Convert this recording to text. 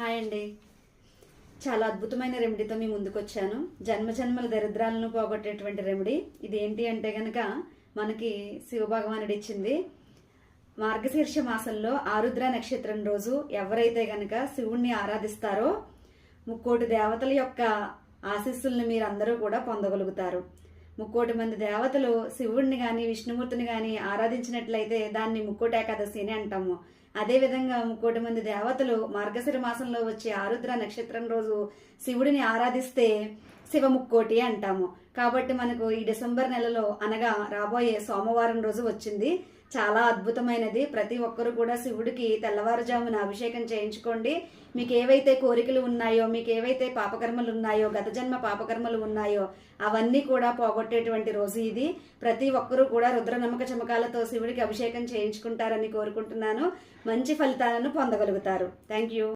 Hi అండి. చాలా అద్భుతమైన రెమెడీతో మీ ముందుకు వచ్చాను జన్మ జన్మల దరిద్రాలను పోగొట్టేటువంటి రెమెడీ. ఇది ఏంటి అంటే గనక మనకి శివభగవానుడు ఇచ్చింది. మార్గశీర్ష మాసంలో ఆరుద్ర నక్షత్రం రోజు ఎవరైతే గనక శివుణ్ణి ఆరాధిస్తారో ముక్కోటి దేవతల యొక్క ఆశీస్సుల్ని మీరందరూ కూడా పొందగలుగుతారు. ముక్కోటి మంది దేవతలు శివుడిని కానీ విష్ణుమూర్తిని కానీ ఆరాధించినట్లయితే దాన్ని ముక్కోటి ఏకాదశి అని అంటాము. అదే విధంగా ముక్కోటి మంది దేవతలు మార్గశిర మాసంలో వచ్చే ఆరుద్ర నక్షత్రం రోజు శివుడిని ఆరాధిస్తే శివ ముక్కోటి అంటాము. కాబట్టి మనకు ఈ డిసెంబర్ నెలలో అనగా రాబోయే సోమవారం రోజు వచ్చింది. చాలా అద్భుతమైనది. ప్రతి ఒక్కరు కూడా శివుడికి తెల్లవారుజామున అభిషేకం చేయించుకోండి. మీకు ఏవైతే కోరికలు ఉన్నాయో మీకు ఏవైతే పాపకర్మలు ఉన్నాయో గత జన్మ పాపకర్మలు ఉన్నాయో అవన్నీ కూడా పోగొట్టేటువంటి రోజు ఇది. ప్రతి ఒక్కరూ కూడా రుద్ర నమ్మక చమకాలతో శివుడికి అభిషేకం చేయించుకుంటారని కోరుకుంటున్నాను. మంచి ఫలితాలను పొందగలుగుతారు. Thank you